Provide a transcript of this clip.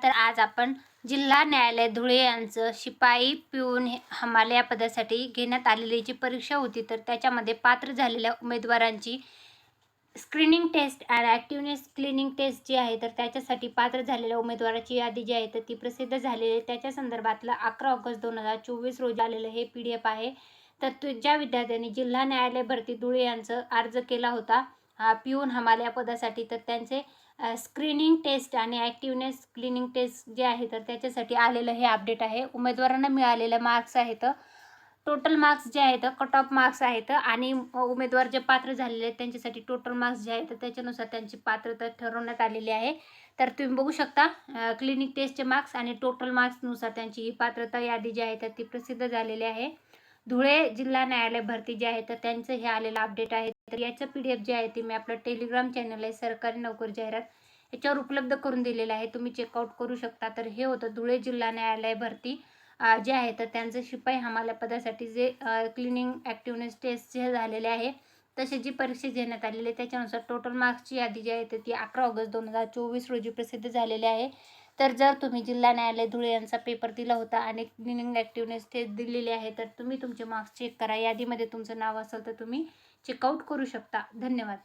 तर आज आपण जिल्हा न्यायालय धुळे यांचं शिपाई पिऊन हे- हमाल या पदासाठी घेण्यात आलेली जी परीक्षा होती तर त्याच्यामध्ये पात्र झालेल्या उमेदवारांची स्क्रीनिंग टेस्ट आणि ॲक्टिवनेस क्लिनिंग टेस्ट जी आहे तर त्याच्यासाठी पात्र झालेल्या उमेदवाराची यादी जी आहे तर ती प्रसिद्ध झालेली आहे. त्याच्या संदर्भातलं अकरा ऑगस्ट दोन हजार चोवीस रोजी आलेलं हे पी डी एफ आहे. तर ज्या विद्यार्थ्यांनी जिल्हा न्यायालय भरती धुळे यांचं अर्ज केला होता. पिऊन हमाल या पदासाठी. तर त्यांचे स्क्रीनिंग टेस्ट आणि ॲक्टिवनेस क्लिनिंग टेस्ट जे आहे तर त्याच्यासाठी आलेलं हे अपडेट आहे. उमेदवारांना मिळालेलं मार्क्स आहेत. टोटल मार्क्स जे आहेत कट ऑफ मार्क्स आहेत आणि उमेदवार जे पात्र झालेले आहेत त्यांच्यासाठी टोटल मार्क्स जे आहेत त्याच्यानुसार त्यांची पात्रता ठरवण्यात आलेली आहे. तर तुम्ही बघू शकता क्लिनिक टेस्टचे मार्क्स आणि टोटल मार्क्सनुसार त्यांची ही पात्रता यादी जी आहे तर ती प्रसिद्ध झालेली आहे. धुळे जिल्हा न्यायालय भरती जे आहे तर त्यांचं हे आलेलं अपडेट आहे. तर याचं पी डी एफ जे आहे ते मी आपलं टेलिग्राम चॅनल आहे सरकारी नोकरी जाहिरात. याच्यावर उपलब्ध करून दिलेलं आहे. तुम्ही चेकआउट करू शकता. तर हे होतं धुळे जिल्हा न्यायालय भरती जे आहे तर त्यांचं शिपाई हमाल्या पदासाठी जे क्लिनिंग ॲक्टिवनेस टेस्ट जे झालेले आहे तसे जी परीक्षा घेण्यात आलेली आहे त्याच्यानुसार टोटल मार्क्सची यादी जी आहे तर ती अकरा ऑगस्ट दोन हजार चोवीस रोजी प्रसिद्ध झालेली आहे. तर जर तुम्ही जिल्हा न्यायालय धुळे यांचा पेपर दिला होता आणि क्लिनिंग ॲक्टिव्हनेस ते दिलेली आहे तर तुम्ही तुमचे मार्क्स चेक करा. यादीमध्ये तुमचं नाव असेल तर तुम्ही चेकआउट करू शकता. धन्यवाद.